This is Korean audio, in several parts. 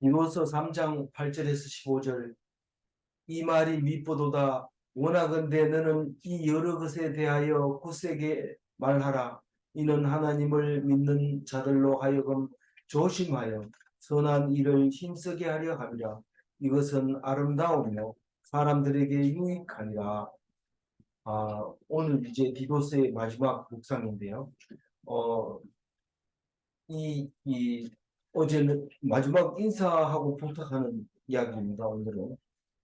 이로써 3장 8절에서 15절. 이 말이 미쁘도다. 원하건대 너는 이 여러 것에 대하여 굳세게 말하라. 이는 하나님을 믿는 자들로 하여금 조심하여 선한 일을 힘쓰게 하려 함이라. 이것은 아름다우며 사람들에게 유익하니라. 아, 오늘 이제 디도스의 마지막 묵상인데요. 어, 이, 이, 어제는 마지막 인사하고 부탁하는 이야기입니다, 오늘은.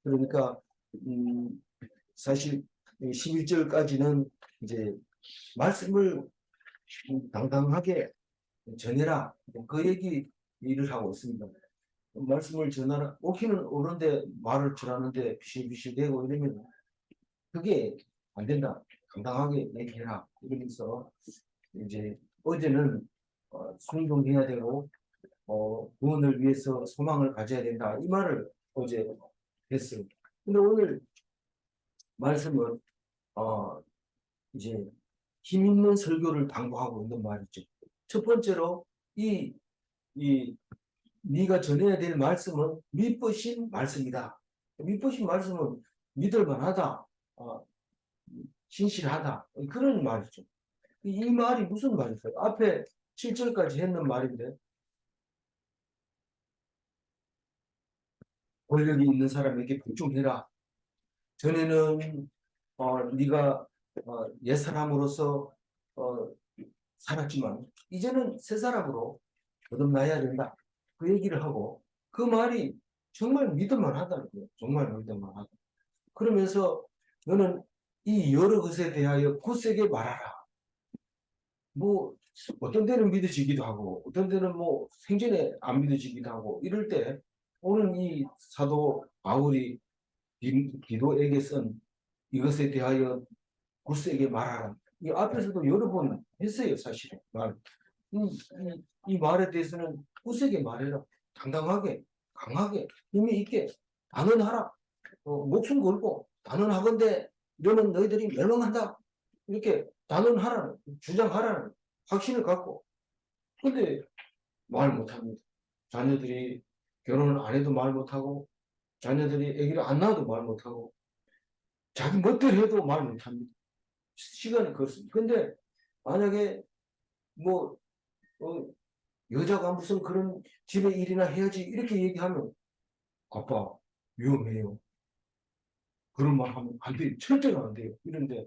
그러니까, 음, 사실 11절까지는 이제 말씀을 당당하게 전해라. 그 얘기 일을 하고 있습니다. 말씀을 전하라. 오기는 오는데 말을 전하는데 비실비실대고 이러면 그게 안 된다. 당당하게 얘기해라. 이러면서 이제 어제는 어, 순종해야 되고 어, 구원을 위해서 소망을 가져야 된다. 이 말을 어제 했어요. 근데 오늘 말씀은 어, 이제 힘 있는 설교를 당부하고 있는 말이죠. 첫 번째로 이, 이 네가 전해야 될 말씀은 믿으신 말씀이다. 믿으신 말씀은 믿을 만하다. 어, 신실하다. 그런 말이죠. 이 말이 무슨 말일까요? 앞에 7절까지 했는 말인데 권력이 있는 사람에게 복종해라. 전에는 어, 네가 어, 옛 사람으로서 어, 살았지만 이제는 새 사람으로 거듭나야 된다. 그 얘기를 하고 그 말이 정말 믿을만 하다는 거예요. 정말 믿을만 하다. 그러면서 너는 이 여러 것에 대하여 굳세게 말하라. 뭐 어떤 때는 믿어지기도 하고 어떤 때는 뭐 생전에 안 믿어지기도 하고 이럴 때 오늘 이 사도 바울이 디- 디도에게 쓴 이것에 대하여 굳세게 말하라. 이 앞에서도 여러 번 했어요, 사실은. 말. 이, 이, 이 말에 대해서는 굳세게 말해라. 당당하게, 강하게, 힘이 있게, 단언하라. 어, 목숨 걸고, 단언하건대 너는 너희들이 멸망한다. 이렇게 단언하라는, 주장하라는 확신을 갖고. 근데 말 못합니다. 자녀들이 결혼을 안 해도 말 못하고, 자녀들이 아기를 안 낳아도 말 못하고, 자기 멋대로 해도 말 못합니다. 시간이 그렇습니다. 근데 만약에 뭐 어, 여자가 무슨 그런 집에 일이나 해야지 이렇게 얘기하면 아빠 위험해요. 그런 말 하면 안 돼요. 절대로 안 돼요. 이런데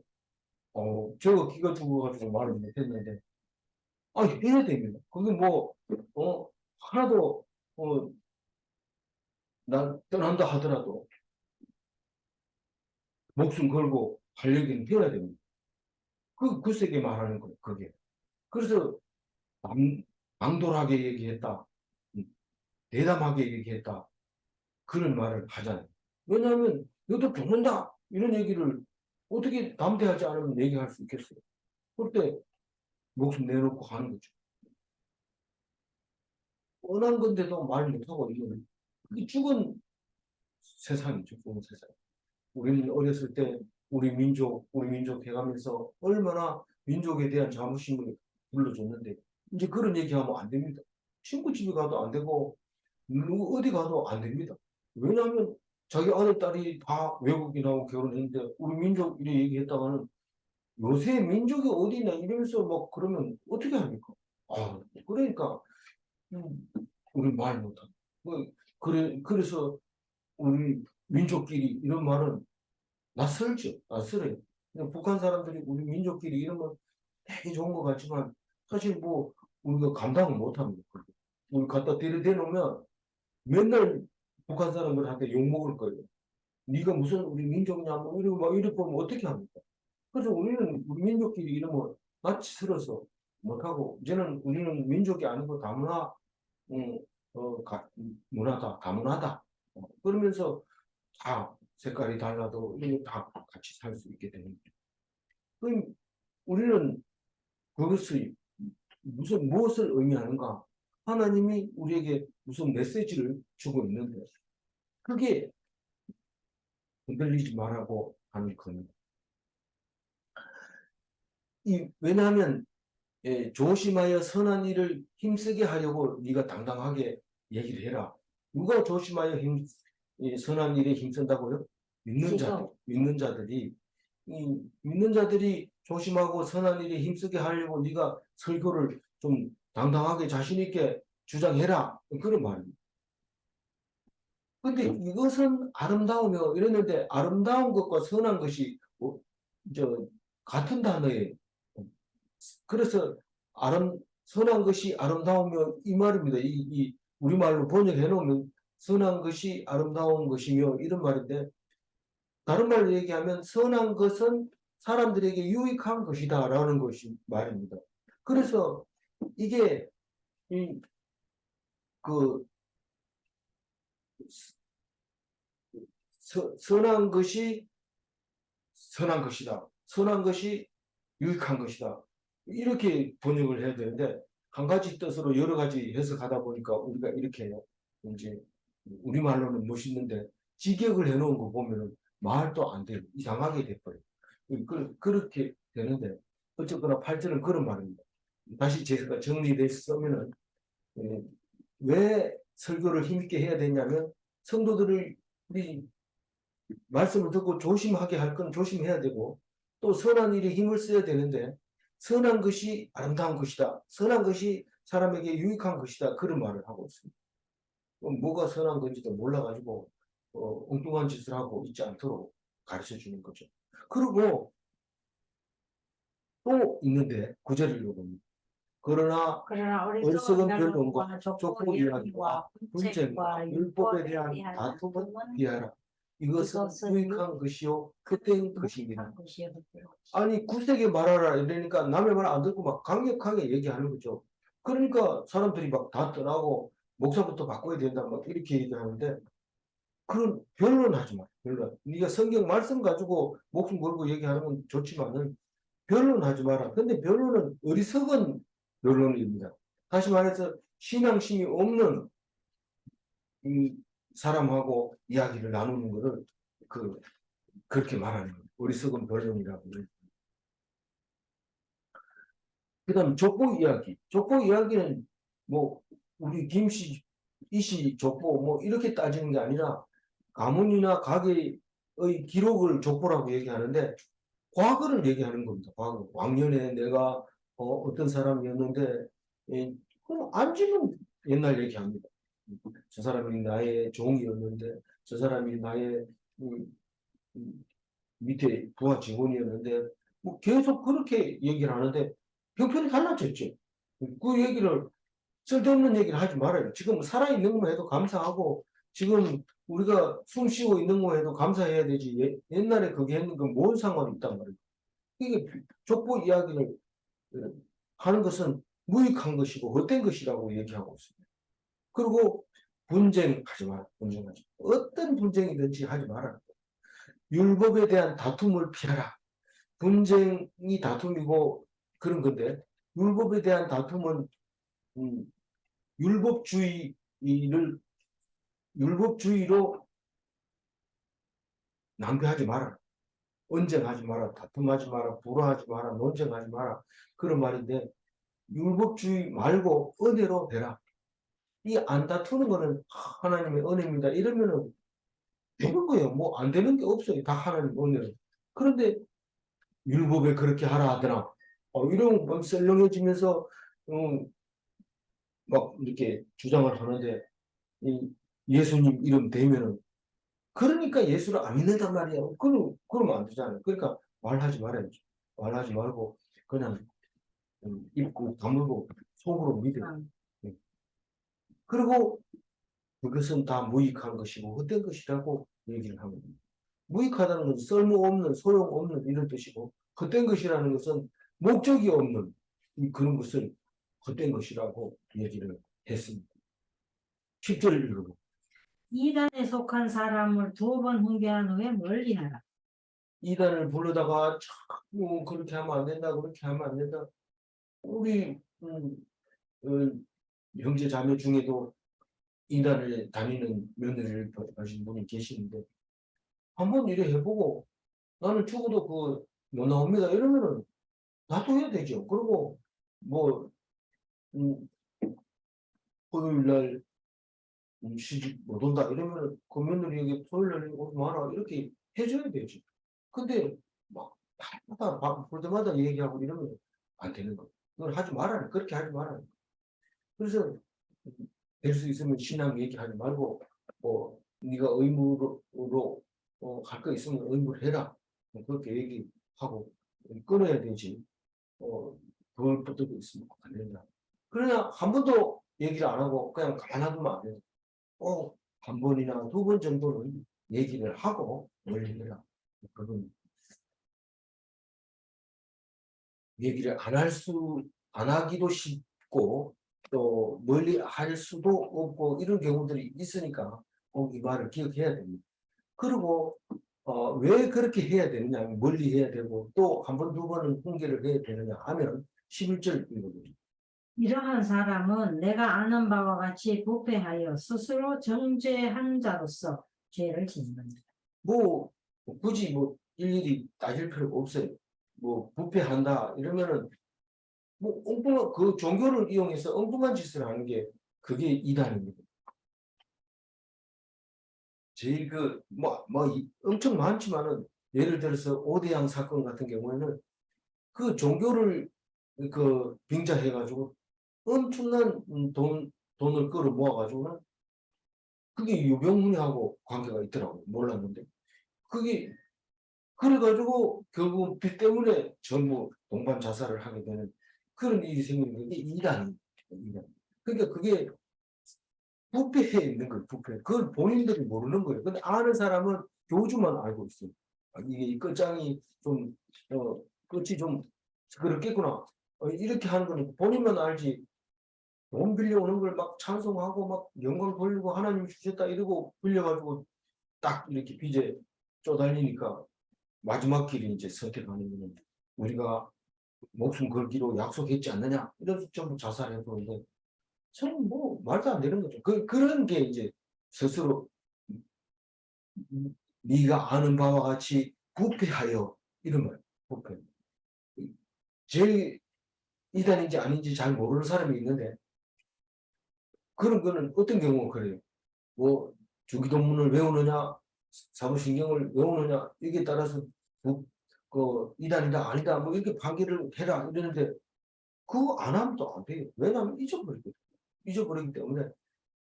어 저거 기가 죽어가지고 말을 못했는데 아 해야 됩니다. 그게 뭐 어 하나도 어 난 떠난다 하더라도 목숨 걸고 할 얘기는 해야 됩니다. 그, 그 세게 말하는 거예요, 그게. 그래서, 남, 앙돌하게 얘기했다. 음, 대담하게 얘기했다. 그런 말을 하잖아요. 왜냐하면, 너도 죽는다! 이런 얘기를 어떻게 담대하지 않으면 얘기할 수 있겠어요? 그럴 때, 목숨 내놓고 하는 거죠. 뻔한 건데도 말 못하고, 이거는. 그게 죽은 세상이죠, 죽은 세상. 우리는 어렸을 때 우리 민족, 우리 민족 해가면서 얼마나 민족에 대한 자부심을 불러줬는데 이제 그런 얘기하면 안 됩니다. 친구 집에 가도 안 되고 어디 가도 안 됩니다. 왜냐하면 자기 아들, 딸이 다 외국에 나고 결혼했는데 우리 민족 이래 얘기했다가는 요새 민족이 어디냐 이러면서 막 그러면 어떻게 합니까? 아, 그러니까 음, 우리 말 뭐, 그래, 그래서 우리 민족끼리 이런 말은 낯설죠. 낯설어요. 북한 사람들이 우리 민족끼리 이러면 되게 좋은 것 같지만 사실 뭐 우리가 감당을 못합니다. 우리 갖다 들이대 놓으면 맨날 북한 사람들한테 욕먹을 거예요. 네가 무슨 우리 민족냐 뭐 이러고 막 이렇게 보면 어떻게 합니까? 그래서 우리는 우리 민족끼리 이러면 낯설어서 못하고 이제는 우리는 민족이 아니고 다문화 음, 어, 가, 문화다 다문화다 어, 그러면서 다 색깔이 달라도 다 같이 살 수 있게 되는 거죠. 그럼 우리는 그것이 무슨 무엇을 의미하는가? 하나님이 우리에게 무슨 메시지를 주고 있는데 그게 흔들리지 말라고 하는 겁니다. 이 왜냐하면 예, 조심하여 선한 일을 힘쓰게 하려고 네가 당당하게 얘기를 해라. 누가 조심하여 힘, 이 선한 일에 힘쓴다고요? 믿는. 자들, 믿는 자들이 이 믿는 자들이 조심하고 선한 일에 힘쓰게 하려고 네가 설교를 좀 당당하게 자신 있게 주장해라 그런 말입니다. 근데 이것은 아름다우며 이랬는데 아름다운 것과 선한 것이 어, 저 같은 단어예요. 그래서 아름 선한 것이 아름다우며 이 말입니다. 이, 이 우리말로 번역해 놓으면 선한 것이 아름다운 것이며 이런 말인데 다른 말로 얘기하면 선한 것은 사람들에게 유익한 것이다 라는 것이 말입니다. 그래서 이게 이그 서- 선한 것이 선한 것이다. 선한 것이 유익한 것이다. 이렇게 번역을 해야 되는데 한 가지 뜻으로 여러 가지 해석하다 보니까 우리가 이렇게. 이제 우리말로는 멋있는데 직역을 해놓은 거 보면은 말도 안 돼요. 이상하게 돼버려요. 그, 그렇게 되는데 어쨌거나 8절은 그런 말입니다. 다시 제가 정리돼서 쓰면은 예, 왜 설교를 힘있게 해야 되냐면 성도들을 우리 말씀을 듣고 조심하게 할 건 조심해야 되고 또 선한 일에 힘을 써야 되는데 선한 것이 아름다운 것이다. 선한 것이 사람에게 유익한 것이다. 그런 말을 하고 있습니다. 뭐가 선한 건지도 몰라가지고 어, 엉뚱한 짓을 하고 있지 않도록 가르쳐 주는 거죠. 그리고 또 있는데 구절을 읽어봅니다. 그러나 그러나 어리석은 족보 이야기와 이야기와 분쟁과 분쟁과 율법에 대한 다툼은 피하라. 이것은 이것은 유익한 것이요 그때인 것입니다. 것이요. 아니 굳세게 말하라 이러니까 남의 말 안 듣고 막 강력하게 얘기하는 거죠. 그러니까 사람들이 막 다 떠나고 목사부터 바꿔야 된다 막 이렇게 얘기하는데 그런 변론하지 마. 변론. 네가 성경 말씀 가지고 목숨 걸고 얘기하는 건 좋지만은 변론하지 마라. 근데 변론은 어리석은 변론입니다. 다시 말해서 신앙심이 없는 이 사람하고 이야기를 나누는 거를 그 그렇게 말하는 거예요. 어리석은 변론이라고. 그 다음 족보 이야기. 족보 이야기는 뭐 우리 김씨, 이씨 족보 뭐 이렇게 따지는 게 아니라 가문이나 가게의 기록을 족보라고 얘기하는데 과거를 얘기하는 겁니다. 과거. 왕년에 내가 어, 떤 사람이었는데 예, 그럼 안지면 옛날 얘기합니다. 저 사람이 나의 종이었는데 저 사람이 나의 음, 음, 밑에 부하 직원이었는데 뭐 계속 그렇게 얘기를 하는데 형편이 달라졌죠. 그 얘기를 쓸데없는 얘기를 하지 말아요. 지금 살아있는 것만 해도 감사하고 지금 우리가 숨 쉬고 있는 거 해도 감사해야 되지. 예- 옛날에 그게 했는 건뭔 상관이 있단 말이에요. 이게 족보 이야기를 어, 하는 것은 무익한 것이고 헛된 것이라고 얘기하고 있습니다. 그리고 분쟁하지 마라. 분쟁하지 마라. 어떤 분쟁이든지 하지 마라. 율법에 대한 다툼을 피하라. 분쟁이 다툼이고 그런 건데 율법에 대한 다툼은 음, 율법주의를 율법주의로 낭비하지 마라. 언쟁하지 마라. 다툼하지 마라. 불화하지 마라. 논쟁하지 마라. 그런 말인데 율법주의 말고 은혜로 되라. 이 안 다투는 거는 하나님의 은혜입니다. 이러면은 되는 거예요. 뭐 안 되는 게 없어요. 다 하나님 은혜로. 그런데 율법에 그렇게 하라 하더라. 어, 이런 막 썰렁해지면서 음, 막 이렇게 주장을 하는데 이 예수님 이름 대면은 그러니까 예수를 안 믿는단 말이에요. 그럼 그러면 안 되잖아요. 그러니까 말하지 말아야죠. 말하지 말고 그냥 음, 입고 다물고 속으로 믿어요. 그리고 그것은 다 무익한 것이고 헛된 것이라고 얘기를 합니다. 무익하다는 것은 쓸모없는 소용없는 이런 뜻이고 헛된 것이라는 것은 목적이 없는 이 그런 것을 헛된 것이라고 얘기를 했습니다. 10절 읽어보 이단에 속한 사람을 두 번 훈계한 후에 멀리하라. 이단을 부르다가 자꾸 그렇게 하면 안 된다 그렇게 하면 안 된다 우리 음, 어, 형제 자매 중에도 이단을 다니는 며느리를 가신 분이 계시는데 한번 이래 해보고 나는 죽어도 그뭐 나옵니다 이러면은 놔둬야 되죠 그리고 뭐 음, 토요일 날 음, 시집 못 온다 이러면 그 며느리에게 토요일 날 오지 마라 이렇게 해줘야 되지. 근데 막 밤마다 밤볼 때마다 얘기하고 이러면 안 되는 거야. 그걸 하지 말아라. 그렇게 하지 말아라. 그래서 될 수 있으면 신앙 얘기하지 말고 뭐 네가 의무로 어, 갈거 있으면 의무를 해라. 뭐 그렇게 얘기하고 끊어야 되지. 어, 그걸 붙들고 있으면 안 된다. 그러나 한 번도 얘기를 안 하고 그냥 가만하면 안 돼. 꼭한 번이나 두 번 정도는 얘기를 하고 원리해라. 그건 얘기를 안 할 수, 안 하기도 쉽고 또 멀리 할 수도 없고 이런 경우들이 있으니까 꼭 이 말을 기억해야 됩니다. 그리고 어, 왜 그렇게 해야 되느냐, 멀리 해야 되고 또 한 번, 두 번은 훈계를 해야 되느냐 하면 11절 읽어보죠. 이러한 사람은 내가 아는 바와 같이 부패하여 스스로 정죄한 자로서 죄를 짓는다. 뭐 굳이 뭐 일일이 따질 필요가 없어요. 뭐 부패한다 이러면은 뭐 엉뚱한 그 종교를 이용해서 엉뚱한 짓을 하는 게 그게 이단입니다. 제일 그뭐 뭐 엄청 많지만은 예를 들어서 오대양 사건 같은 경우에는 그 종교를 그 빙자해 가지고 엄청난 음, 돈 돈을 끌어 모아 가지고는 그게 유병훈이하고 관계가 있더라고요. 몰랐는데 그게 그래가지고 결국 빚 때문에 전부 동반 자살을 하게 되는 그런 일이 생기는 게 이단이 이단. 그러니까 그게 부패해 있는 거예요. 부패. 그걸 본인들이 모르는 거예요. 근데 아는 사람은 교주만 알고 있어요. 아, 이게 이 끝장이 좀 어, 끝이 좀 그렇겠구나. 어, 이렇게 하는 거는 본인만 알지. 돈 빌려오는 걸 막 찬송하고 막 영광 돌리고 하나님 주셨다 이러고 빌려가지고 딱 이렇게 빚에 쪼달리니까 마지막 길이 이제 선택하는 거는 우리가 목숨 걸기로 약속했지 않느냐 이래서 전부 자살해 보는데 저는 뭐 말도 안 되는 거죠. 그 그런 게 이제 스스로 음, 네가 아는 바와 같이 부패하여 이런 말 부패. 제일 이단인지 아닌지 잘 모르는 사람이 있는데 그런 거는 어떤 경우가 그래요. 뭐 주기도문을 외우느냐 사무신경을 외우느냐 이게 따라서 부- 그 이단이다 아니다 뭐 이렇게 판결을 해라 이러는데 그거 안 하면 또 안 돼요. 왜냐하면 잊어버리거든. 잊어버리기 때문에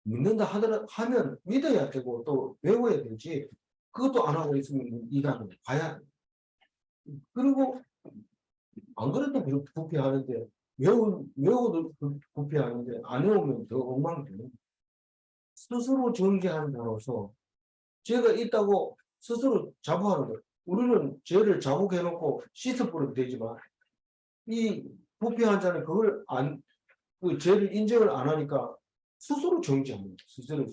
믿는다 하더라 하면 믿어야 되고 또 외워야 되지. 그것도 안 하고 있으면 이단은 봐야 돼. 그리고 안 그래도 부- 부패하는데 외우 외워도 부- 부패하는데 안 외우면 더 거예요. 스스로 정죄하는 자로서 죄가 있다고 스스로 자부하는 거예요. 우리는 죄를 자복해놓고 씻어버리면 되지만 이 부패한 자는 그걸 안, 그 죄를 인정을 안 하니까 스스로 정죄합니다. 스스로.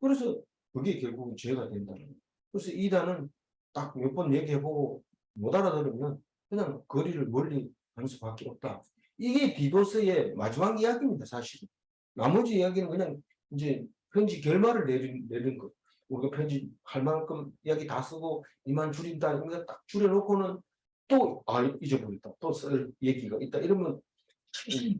그래서 그게 결국은 죄가 된다는 거예요. 그래서 이단은 딱 몇 번 얘기해보고 못 알아들으면 그냥 거리를 멀리 하는 수밖에 없다. 이게 디도스의 마지막 이야기입니다, 사실. 나머지 이야기는 그냥 이제 편지 결말을 내린, 내린 거. 우리가 편지 할 만큼 이야기 다 쓰고 이만 줄인다 이런 거딱 줄여놓고는 또 아 잊어버렸다. 또 쓸 얘기가 있다. 이러면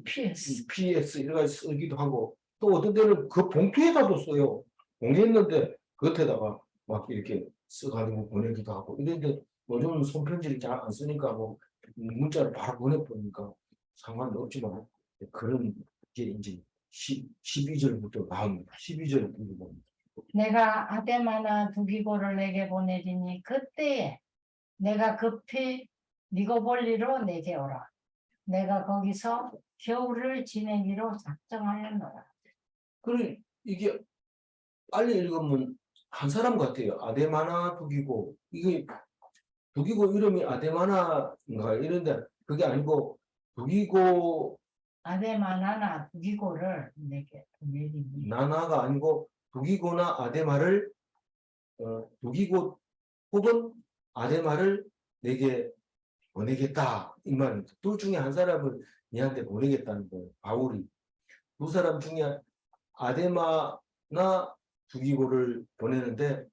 PS. PS 이런 거 쓰기도 하고 또 어떤 데는 그 봉투에다도 써요. 공개했는데 겉에다가 막 이렇게 써가지고 보내기도 하고 이런데 요즘은 손편지를 잘 안 쓰니까 뭐 문자를 바로 보내보니까 상관은 없지만 그런 게 이제 10, 12절부터 나옵니다. 12절 보면 내가 아데마나 두기고를 내게 보내리니 그때에 내가 급히 니고볼리로 내게 오라. 내가 거기서 겨울을 지내기로 작정하였노라. 그래 이게 빨리 읽으면 한 사람 같아요. 아데마나 두기고 이게 두기고 이름이 아데마나인가 이런데 그게 아니고 두기고 아데마나나 두기고를 내게 보내리니 나나가 아니고 두기고나 아데마를 어, 두기고 혹은 아데마를 내게 보내겠다 이 말입니다. 둘 중에 한 사람을 얘한테 보내겠다는 거예요. 바울이 두 사람 중에 아데마나 두기고를 보내는데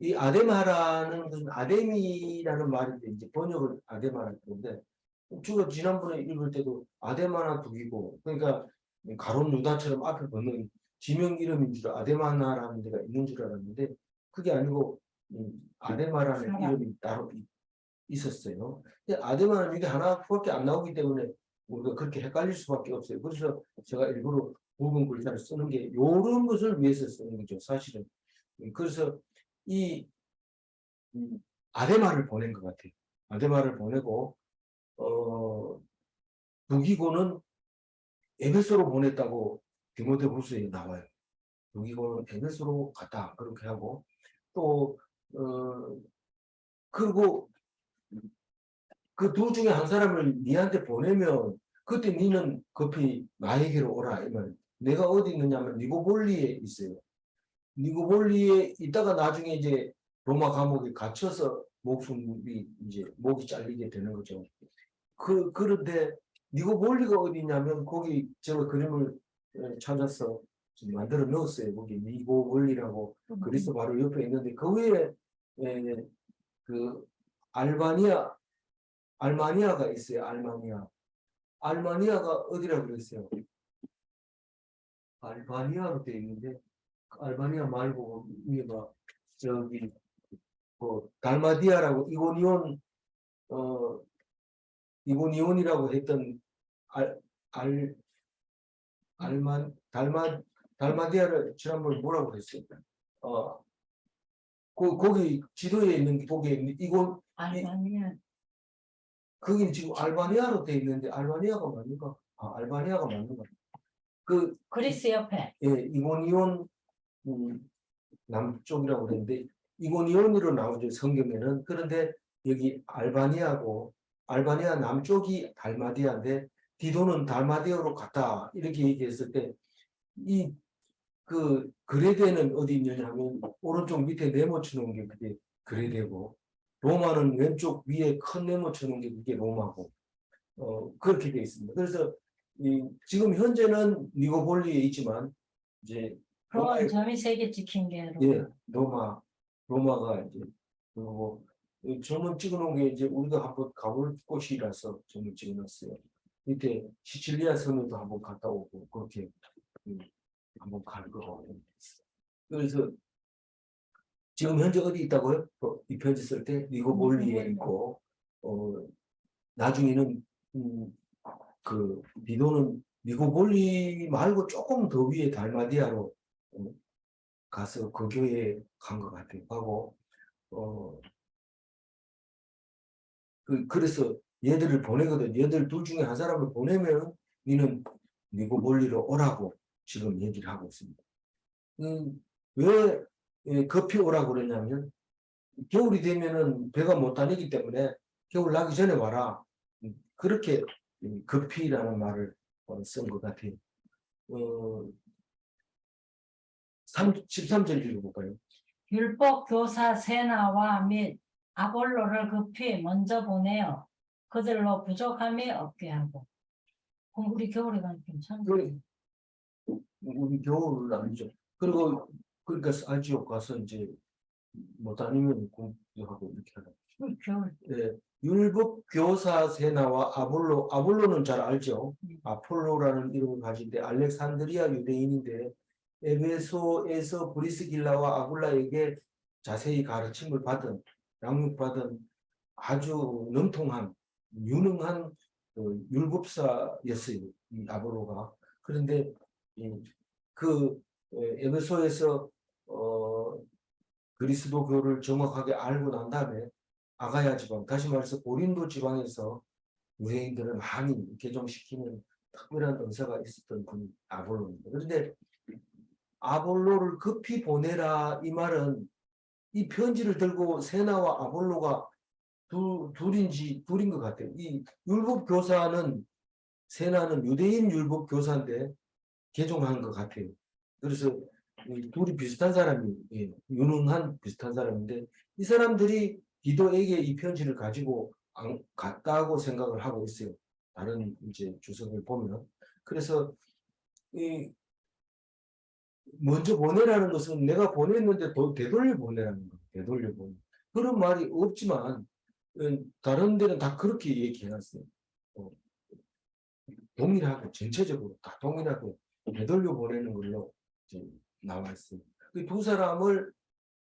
이 아데마라는 것은 아데미라는 말인데 이제 번역을 아데마라는 건데 주가 지난번에 읽을 때도 아데마나 두기고 그러니까 가론 유다처럼 앞에 붙는 지명 이름인 줄 아데마나라는 데가 있는 줄 알았는데 그게 아니고 음, 아데마라는 사람. 이름이 따로 이- 있었어요. 근데 아데마는 이게 하나밖에 안 나오기 때문에 우리가 그렇게 헷갈릴 수밖에 없어요. 그래서 제가 일부러 굵은 글자를 쓰는 게 이런 것을 위해서 쓰는 거죠. 사실은. 음, 그래서 이 음, 아데마를 보낸 것 같아요. 아데마를 보내고 어 두기고는 에베소로 보냈다고 디모데 후서에 나와요. 두기고는 에베소로 갔다 그렇게 하고 또 어, 그리고 그 둘 중에 한 사람을 니한테 보내면 그때 니는 급히 나에게로 오라 이 말. 내가 어디 있느냐면 니고볼리에 있어요. 니고볼리에 있다가 나중에 이제 로마 감옥에 갇혀서 목숨이 이제 목이 잘리게 되는 거죠. 그 그런데 니고볼리가 어디 있냐면 거기 제가 그림을 어, 찾아서 지금 만들어 넣었어요. 거기 니고볼리라고 그리스 바로 옆에 있는데 그 위에 에, 그 알바니아 알마니아가 있어요. 알마니아. 알마니아가 어디라고 그랬어요? 알바니아로 되어 있는데 그 알바니아 말고 위에가 저기 뭐 달마디아라고 이고니온 어 이고니온이라고 했던 알, 알 알만 달마 달마디아를 지난번에 뭐라고 그랬어요? 어 그, 거기 지도에 있는 게 거기에 있는 이곳 알바니아 거기는 지금 알바니아로 돼 있는데 알바니아가 맞는가? 아 알바니아가 맞는가? 그 그리스 옆에 예, 이고니온 음, 남쪽이라고 그랬는데 이고니온으로 나오죠 성경에는 그런데 여기 알바니아고 알바니아 남쪽이 달마디아인데 디도는 달마디아로 갔다 이렇게 얘기했을 때 이 그 그레데는 어디 있느냐면 오른쪽 밑에 네모 쳐 놓은 게 그게 그레데고 로마는 왼쪽 위에 큰 네모 쳐 놓은 게 그게 로마고 어 그렇게 돼 있습니다. 그래서 이 지금 현재는 니고볼리에 있지만 이제 그런 점이 세계 찍힌 게 예, 로마, 로마가 이제 그리고 이 점을 찍어놓은 게 이제 우리가 한번 가볼 곳이라서 점을 찍어놨어요. 밑에 시칠리아 섬에도 한번 갔다 오고 그렇게 음, 한번 갈 거고. 그래서 지금 현재 어디 있다고요? 어, 이 편지 쓸 때 니고볼리에 있고 어 나중에는 음, 그 비도는 니고볼리 말고 조금 더 위에 달마디아로 어, 가서 그 교회에 간 것 같아요. 하고 어 그, 그래서 얘들을 보내거든. 얘들 둘 중에 한 사람을 보내면 니는 니고볼리로 오라고 지금 얘기를 하고 있습니다. 음, 왜 예, 급히 오라고 그러냐면 겨울이 되면은 배가 못 다니기 때문에 겨울 나기 전에 와라. 음, 그렇게 음, 급히라는 말을 어, 쓴것 같아요. 어, 3, 13절 읽어볼까요? 율법 교사 세나와 및 아볼로를 급히 먼저 보내어 그들로 부족함이 없게 하고 그럼 우리 겨울에 가면 괜찮아 우리, 우리 겨울 아니죠. 그리고 그러니까 아지오 가서 이제 못 다니면 공부하고 이렇게 하라. 우리 겨울 예, 율법 교사 세나와 아볼로 아볼로는 잘 알죠. 음. 아폴로라는 이름을 가진데 알렉산드리아 유대인인데 에베소에서 브리스길라와 아굴라에게 자세히 가르침을 받은 양육받은 아주 능통한 유능한 그 율법사였어요. 이 아볼로가 그런데 이, 그 에, 에베소에서 어, 그리스도교를 정확하게 알고 난 다음에 아가야 지방, 다시 말해서 고린도 지방에서 유대인들을 많이 개종시키는 특별한 은사가 있었던 분이 아볼로입니다. 그런데 아볼로를 급히 보내라 이 말은 이 편지를 들고 세나와 아볼로가 두, 둘인지 둘인 것 같아요. 이 율법 교사는 세나는 유대인 율법 교사인데 개종한 것 같아요. 그래서 이 둘이 비슷한 사람이 예, 유능한 비슷한 사람인데 이 사람들이 기도에게 이 편지를 가지고 안, 갔다고 생각을 하고 있어요. 다른 이제 주석을 보면 그래서 이 먼저 보내라는 것은 내가 보냈는데 더 되돌려 보내라는 거예요. 되돌려 보내. 그런 말이 없지만 음, 다른 데는 다 그렇게 얘기해놨어요. 어, 동일하고 전체적으로 다 동일하고 되돌려 보내는 걸로 나와 있습니다. 그두 사람을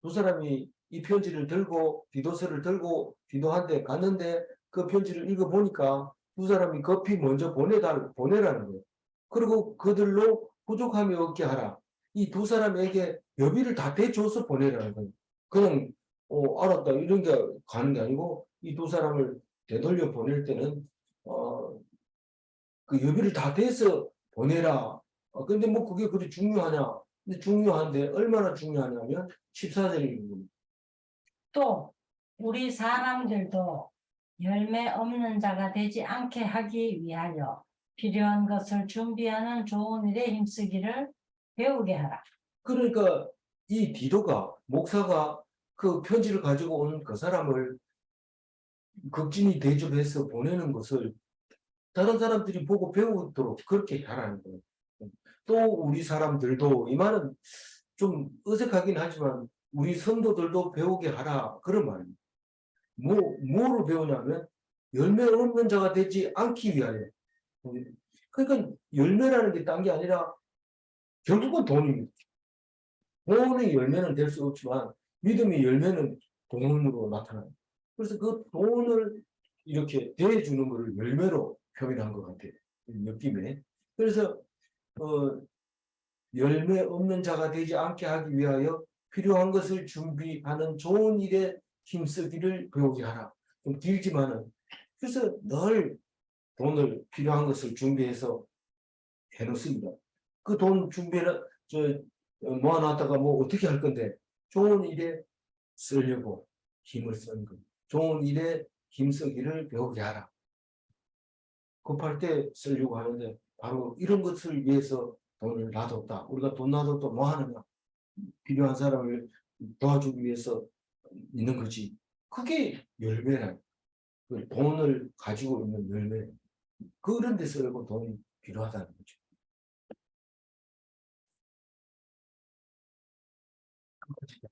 두 사람이 이 편지를 들고 디도서를 들고 디도한테 갔는데 그 편지를 읽어 보니까 두 사람이 급히 먼저 보내달 보내라는 거예요. 그리고 그들로 부족함이 없게 하라. 이 두 사람에게 여비를 다 대줘서 보내라는 거예요. 그냥 어, 알았다 이런 게 가는 게 아니고 이 두 사람을 되돌려 보낼 때는 어, 그 여비를 다 대서 보내라. 어, 근데 뭐 그게 그리 중요하냐? 근데 중요한데 얼마나 중요하냐면 14절입니다. 또 우리 사람들도 열매 없는 자가 되지 않게 하기 위하여 필요한 것을 준비하는 좋은 일에 힘쓰기를 배우게 하라. 그러니까 이 디도가 목사가 그 편지를 가지고 온 그 사람을 극진히 대접해서 보내는 것을 다른 사람들이 보고 배우도록 그렇게 하라는 거예요. 또 우리 사람들도 이 말은 좀 어색하긴 하지만 우리 성도들도 배우게 하라 그런 말입니다. 뭐 뭐를 배우냐면 열매 없는 자가 되지 않기 위하여. 그러니까 열매라는 게 딴 게 아니라 결국은 돈입니다. 돈의 열매는 될 수 없지만 믿음의 열매는 돈으로 나타나요. 그래서 그 돈을 이렇게 대해주는 것을 열매로 표현한 것 같아요. 이 느낌에. 그래서 어, 열매 없는 자가 되지 않게 하기 위하여 필요한 것을 준비하는 좋은 일에 힘쓰기를 배우게 하라. 좀 길지만은 그래서 늘 돈을 필요한 것을 준비해서 해놓습니다. 그 돈 준비를 저 어, 모아놨다가 뭐 어떻게 할 건데 좋은 일에 쓰려고 힘을 쓰는 것. 좋은 일에 힘쓰기를 배우게 하라. 급할 때 쓰려고 하는데 바로 이런 것을 위해서 돈을 놔뒀다. 우리가 돈 놔뒀다 뭐 하느냐? 필요한 사람을 도와주기 위해서 있는 거지. 그게 열매라. 그 돈을 가지고 있는 열매. 그런 데 쓰려고 돈이 필요하다는 거죠.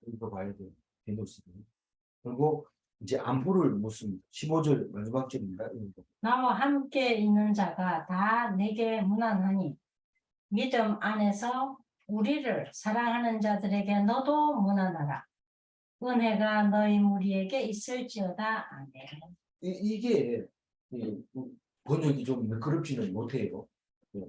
읽어봐야 돼요. 디도스는. 그리고 이제 안부를 묻습니다. 15절 마지막 절입니다. 나와 함께 있는 자가 다 내게 무난하니 믿음 안에서 우리를 사랑하는 자들에게 너도 무난하라. 은혜가 너희 무리에게 있을지어다. 아멘. 이, 이게 이, 번역이 좀 매끄럽지는 못해요. 예.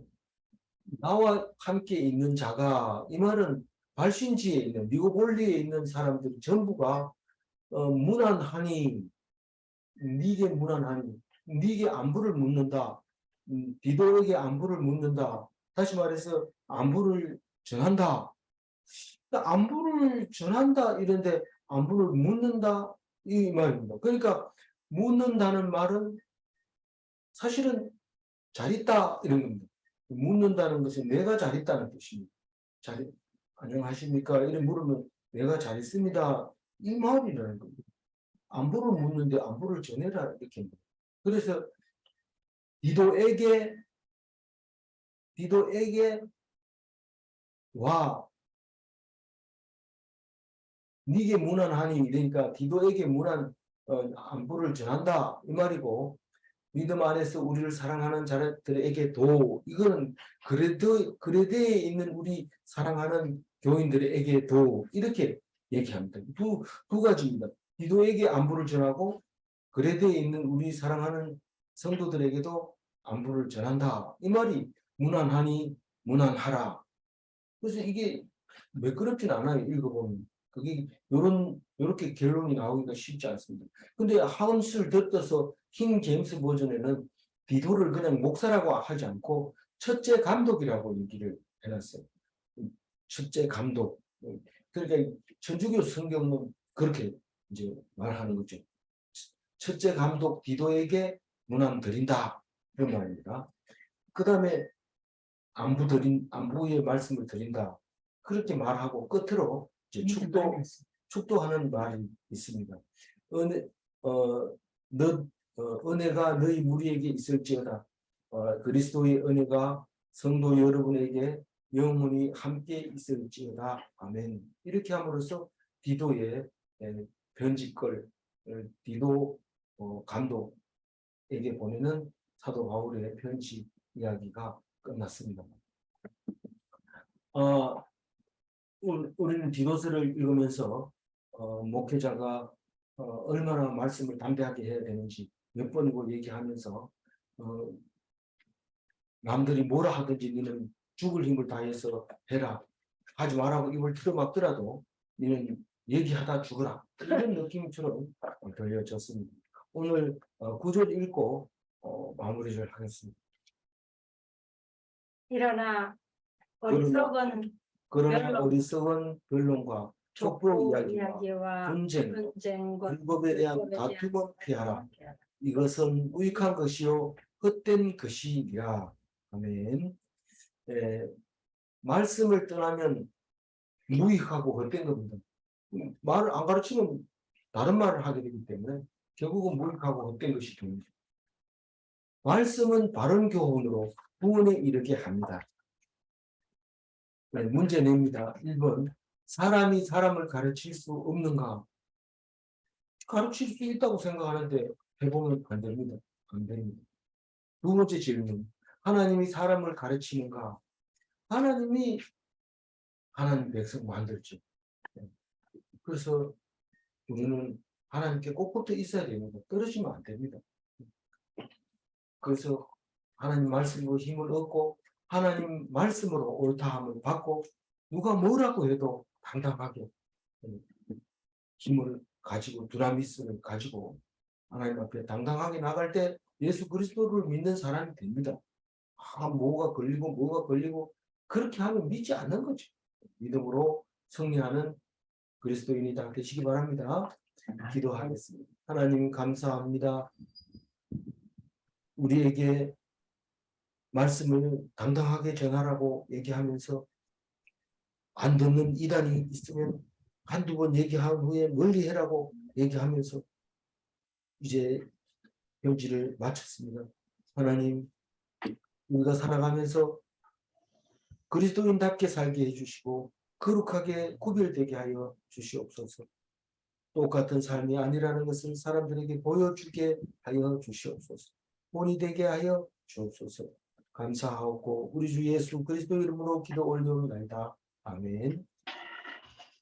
나와 함께 있는 자가 이 말은 발신지에 있는 미국 올리에 있는 사람들 전부가 어, 무난하니 니게 무난하니 니게 안부를 묻는다. 음, 디도에게 안부를 묻는다. 다시 말해서 안부를 전한다. 그러니까 안부를 전한다 이런데 안부를 묻는다 이 말입니다. 그러니까 묻는다는 말은 사실은 잘 있다 이런 겁니다. 묻는다는 것은 내가 잘 있다는 뜻입니다. 잘 있- 안녕하십니까 이런 물으면 내가 잘 있습니다 이 말이라는 겁니다. 안부를 묻는데 안부를 전해라 이렇게. 그래서 디도에게 디도에게 와. 니게 무난하니? 그러니까 디도에게 무난 어, 안부를 전한다. 이 말이고 믿음 안에서 우리를 사랑하는 자들에게도. 이거는 그레드 그레드에 있는 우리 사랑하는 교인들에게도. 이렇게 얘기합니다. 두, 두 가지입니다. 디도에게 안부를 전하고 그레드에 있는 우리 사랑하는 성도들에게도 안부를 전한다. 이 말이 무난하니 무난하라. 그래서 이게 매끄럽진 않아요. 읽어보면. 그게 요런 요렇게 결론이 나오기가 쉽지 않습니다. 근데 하운스를 덧떠서 킹 제임스 버전에는 디도를 그냥 목사라고 하지 않고 첫째 감독이라고 얘기를 해놨어요. 첫째 감독. 그러니까 천주교 성경은 그렇게 이제 말하는 거죠. 첫째 감독 디도에게 문안 드린다 이런 말입니다. 그 다음에 안부 드린 안부의 말씀을 드린다 그렇게 말하고 끝으로 이제 축도. 축도하는 말이 있습니다. 은혜, 어, 너, 어, 은혜가 너희 무리에게 있을지어다. 어, 그리스도의 은혜가 성도 여러분에게 영원히 함께 있을지어다. 아멘. 이렇게 함으로써 디도의 에, 편지걸 어, 디도 어, 감독에게 보내는 사도 바울의 편지 이야기가 끝났습니다. 어, 우리는 디도스를 읽으면서 어, 목회자가 어, 얼마나 말씀을 담대하게 해야 되는지 몇 번이고 얘기하면서 어, 남들이 뭐라 하든지 너는 죽을 힘을 다해서 해라 하지 말라고 입을 틀어막더라도 너는 얘기하다 죽어라 이런 느낌처럼 들려졌습니다. 오늘 어, 구절 읽고 어, 마무리를 하겠습니다. 일어나 어리석은 그러나. 어리석은 변론과 족보 이야기와 분쟁, 분쟁과 불법에 대한 다툼은 피하라. 이것은 무익한 것이요 헛된 것이니라. 아멘. 에, 말씀을 떠나면 무익하고 헛된 겁니다. 음, 말을 안 가르치면 다른 말을 하게 되기 때문에 결국은 무익하고 헛된 것이 됩니다. 말씀은 바른 교훈으로 구원에 이르게 합니다. 네, 문제 냅니다. 1번 사람이 사람을 가르칠 수 없는가? 가르칠 수 있다고 생각하는데 해보면 안 됩니다. 안 됩니다. 두 번째 질문. 하나님이 사람을 가르치는가? 하나님이 하나님 백성 만들죠. 네. 그래서 우리는 하나님께 꼭 붙어 있어야 됩니다. 떨어지면 안 됩니다. 그래서 하나님 말씀으로 힘을 얻고 하나님 말씀으로 옳다함을 받고 누가 뭐라고 해도 당당하게 음, 힘을 가지고 두라미스를 가지고 하나님 앞에 당당하게 나갈 때 예수 그리스도를 믿는 사람이 됩니다. 아, 뭐가 걸리고 뭐가 걸리고 그렇게 하면 믿지 않는 거죠. 믿음으로 승리하는 그리스도인이 다 되시기 바랍니다. 기도하겠습니다. 하나님 감사합니다. 우리에게 말씀을 당당하게 전하라고 얘기하면서 안 듣는 이단이 있으면 한두 번 얘기한 후에 멀리 해라고 얘기하면서 이제 편지를 마쳤습니다. 하나님, 우리가 살아가면서 그리스도인답게 살게 해주시고 거룩하게 구별되게 하여 주시옵소서. 똑같은 삶이 아니라는 것을 사람들에게 보여주게 하여 주시옵소서. 본이 되게 하여 주옵소서. 감사하고 우리 주 예수 그리스도 이름으로 기도 올려옵나이다. 아멘.